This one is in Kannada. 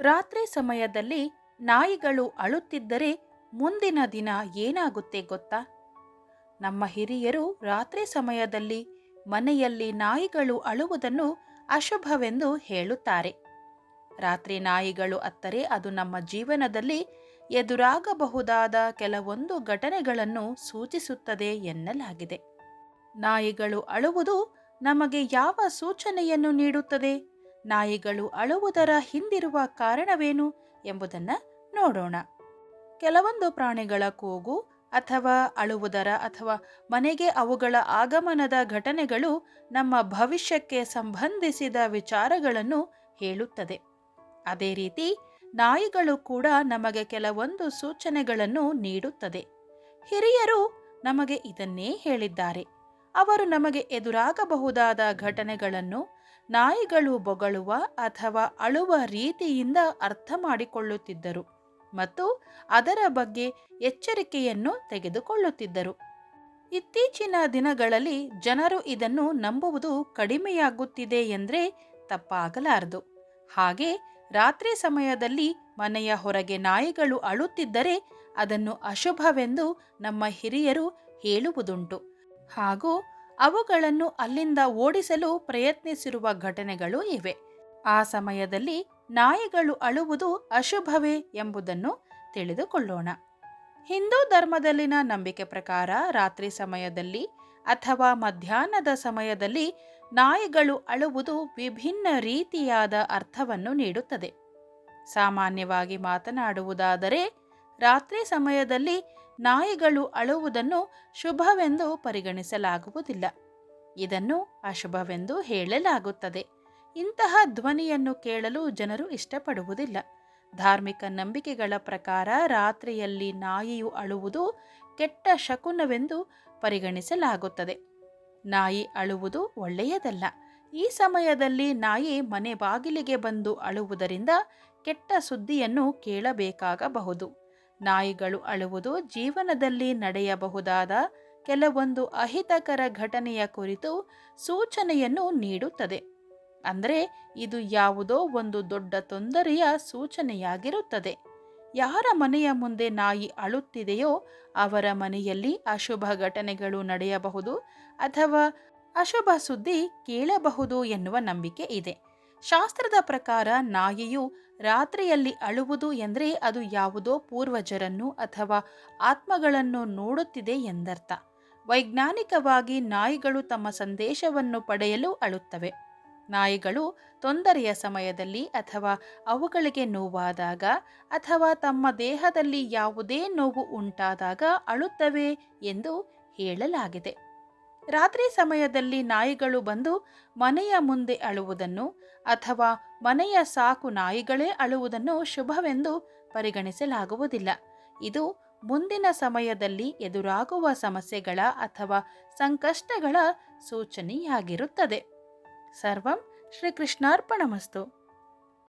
ರಾತ್ರಿ ಸಮಯದಲ್ಲಿ ನಾಯಿಗಳು ಅಳುತ್ತಿದ್ದರೆ ಮುಂದಿನ ದಿನ ಏನಾಗುತ್ತೆ ಗೊತ್ತಾ? ನಮ್ಮ ಹಿರಿಯರು ರಾತ್ರಿ ಸಮಯದಲ್ಲಿ ಮನೆಯಲ್ಲಿ ನಾಯಿಗಳು ಅಳುವುದನ್ನು ಅಶುಭವೆಂದು ಹೇಳುತ್ತಾರೆ. ರಾತ್ರಿ ನಾಯಿಗಳು ಅತ್ತರೆ ಅದು ನಮ್ಮ ಜೀವನದಲ್ಲಿ ಎದುರಾಗಬಹುದಾದ ಕೆಲವೊಂದು ಘಟನೆಗಳನ್ನು ಸೂಚಿಸುತ್ತದೆ ಎನ್ನಲಾಗಿದೆ. ನಾಯಿಗಳು ಅಳುವುದು ನಮಗೆ ಯಾವ ಸೂಚನೆಯನ್ನು ನೀಡುತ್ತದೆ? ನಾಯಿಗಳು ಅಳುವುದರ ಹಿಂದಿರುವ ಕಾರಣವೇನು ಎಂಬುದನ್ನು ನೋಡೋಣ. ಕೆಲವೊಂದು ಪ್ರಾಣಿಗಳ ಕೂಗು ಅಥವಾ ಅಳುವುದರ ಅಥವಾ ಮನೆಗೆ ಅವುಗಳ ಆಗಮನದ ಘಟನೆಗಳು ನಮ್ಮ ಭವಿಷ್ಯಕ್ಕೆ ಸಂಬಂಧಿಸಿದ ವಿಚಾರಗಳನ್ನು ಹೇಳುತ್ತದೆ. ಅದೇ ರೀತಿ ನಾಯಿಗಳು ಕೂಡ ನಮಗೆ ಕೆಲವೊಂದು ಸೂಚನೆಗಳನ್ನು ನೀಡುತ್ತದೆ. ಹಿರಿಯರು ನಮಗೆ ಇದನ್ನೇ ಹೇಳಿದ್ದಾರೆ. ಅವರು ನಮಗೆ ಎದುರಾಗಬಹುದಾದ ಘಟನೆಗಳನ್ನು ನಾಯಿಗಳು ಬೊಗಳುವ ಅಥವಾ ಅಳುವ ರೀತಿಯಿಂದ ಅರ್ಥ ಮಾಡಿಕೊಳ್ಳುತ್ತಿದ್ದರು ಮತ್ತು ಅದರ ಬಗ್ಗೆ ಎಚ್ಚರಿಕೆಯನ್ನು ತೆಗೆದುಕೊಳ್ಳುತ್ತಿದ್ದರು. ಇತ್ತೀಚಿನ ದಿನಗಳಲ್ಲಿ ಜನರು ಇದನ್ನು ನಂಬುವುದು ಕಡಿಮೆಯಾಗುತ್ತಿದೆ ಎಂದರೆ ತಪ್ಪಾಗಲಾರದು. ಹಾಗೆ ರಾತ್ರಿ ಸಮಯದಲ್ಲಿ ಮನೆಯ ಹೊರಗೆ ನಾಯಿಗಳು ಅಳುತ್ತಿದ್ದರೆ ಅದನ್ನು ಅಶುಭವೆಂದು ನಮ್ಮ ಹಿರಿಯರು ಹೇಳುವುದುಂಟು. ಹಾಗೂ ಅವುಗಳನ್ನು ಅಲ್ಲಿಂದ ಓಡಿಸಲು ಪ್ರಯತ್ನಿಸಿರುವ ಘಟನೆಗಳು ಇವೆ. ಆ ಸಮಯದಲ್ಲಿ ನಾಯಿಗಳು ಅಳುವುದು ಅಶುಭವೇ ಎಂಬುದನ್ನು ತಿಳಿದುಕೊಳ್ಳೋಣ. ಹಿಂದೂ ಧರ್ಮದಲ್ಲಿನ ನಂಬಿಕೆ ಪ್ರಕಾರ ರಾತ್ರಿ ಸಮಯದಲ್ಲಿ ಅಥವಾ ಮಧ್ಯಾಹ್ನದ ಸಮಯದಲ್ಲಿ ನಾಯಿಗಳು ಅಳುವುದು ವಿಭಿನ್ನ ರೀತಿಯಾದ ಅರ್ಥವನ್ನು ನೀಡುತ್ತದೆ. ಸಾಮಾನ್ಯವಾಗಿ ಮಾತನಾಡುವುದಾದರೆ, ರಾತ್ರಿ ಸಮಯದಲ್ಲಿ ನಾಯಿಗಳು ಅಳುವುದನ್ನು ಶುಭವೆಂದು ಪರಿಗಣಿಸಲಾಗುವುದಿಲ್ಲ. ಇದನ್ನು ಅಶುಭವೆಂದು ಹೇಳಲಾಗುತ್ತದೆ. ಇಂತಹ ಧ್ವನಿಯನ್ನು ಕೇಳಲು ಜನರು ಇಷ್ಟಪಡುವುದಿಲ್ಲ. ಧಾರ್ಮಿಕ ನಂಬಿಕೆಗಳ ಪ್ರಕಾರ ರಾತ್ರಿಯಲ್ಲಿ ನಾಯಿಯು ಅಳುವುದು ಕೆಟ್ಟ ಶಕುನವೆಂದು ಪರಿಗಣಿಸಲಾಗುತ್ತದೆ. ನಾಯಿ ಅಳುವುದು ಒಳ್ಳೆಯದಲ್ಲ. ಈ ಸಮಯದಲ್ಲಿ ನಾಯಿ ಮನೆ ಬಾಗಿಲಿಗೆ ಬಂದು ಅಳುವುದರಿಂದ ಕೆಟ್ಟ ಸುದ್ದಿಯನ್ನು ಕೇಳಬೇಕಾಗಬಹುದು. ನಾಯಿಗಳು ಅಳುವುದು ಜೀವನದಲ್ಲಿ ನಡೆಯಬಹುದಾದ ಕೆಲವೊಂದು ಅಹಿತಕರ ಘಟನೆಯ ಕುರಿತು ಸೂಚನೆಯನ್ನು ನೀಡುತ್ತದೆ. ಅಂದರೆ ಇದು ಯಾವುದೋ ಒಂದು ದೊಡ್ಡ ತೊಂದರೆಯ ಸೂಚನೆಯಾಗಿರುತ್ತದೆ. ಯಾರ ಮನೆಯ ಮುಂದೆ ನಾಯಿ ಅಳುತ್ತಿದೆಯೋ ಅವರ ಮನೆಯಲ್ಲಿ ಅಶುಭ ಘಟನೆಗಳು ನಡೆಯಬಹುದು ಅಥವಾ ಅಶುಭ ಸುದ್ದಿ ಕೇಳಬಹುದು ಎನ್ನುವ ನಂಬಿಕೆ ಇದೆ. ಶಾಸ್ತ್ರದ ಪ್ರಕಾರ ನಾಯಿಯು ರಾತ್ರಿಯಲ್ಲಿ ಅಳುವುದು ಎಂದರೆ ಅದು ಯಾವುದೋ ಪೂರ್ವಜರನ್ನು ಅಥವಾ ಆತ್ಮಗಳನ್ನು ನೋಡುತ್ತಿದೆ ಎಂದರ್ಥ. ವೈಜ್ಞಾನಿಕವಾಗಿ ನಾಯಿಗಳು ತಮ್ಮ ಸಂದೇಶವನ್ನು ಪಡೆಯಲು ಅಳುತ್ತವೆ. ನಾಯಿಗಳು ತೊಂದರೆಯ ಸಮಯದಲ್ಲಿ ಅಥವಾ ಅವುಗಳಿಗೆ ನೋವಾದಾಗ ಅಥವಾ ತಮ್ಮ ದೇಹದಲ್ಲಿ ಯಾವುದೇ ನೋವು ಉಂಟಾದಾಗ ಅಳುತ್ತವೆ ಎಂದು ಹೇಳಲಾಗಿದೆ. ರಾತ್ರಿ ಸಮಯದಲ್ಲಿ ನಾಯಿಗಳು ಬಂದು ಮನೆಯ ಮುಂದೆ ಅಳುವುದನ್ನು ಅಥವಾ ಮನೆಯ ಸಾಕು ನಾಯಿಗಳೇ ಅಳುವುದನ್ನು ಶುಭವೆಂದು ಪರಿಗಣಿಸಲಾಗುವುದಿಲ್ಲ. ಇದು ಮುಂದಿನ ಸಮಯದಲ್ಲಿ ಎದುರಾಗುವ ಸಮಸ್ಯೆಗಳ ಅಥವಾ ಸಂಕಷ್ಟಗಳ ಸೂಚನೆಯಾಗಿರುತ್ತದೆ. ಸರ್ವಂ ಶ್ರೀಕೃಷ್ಣಾರ್ಪಣಮಸ್ತು.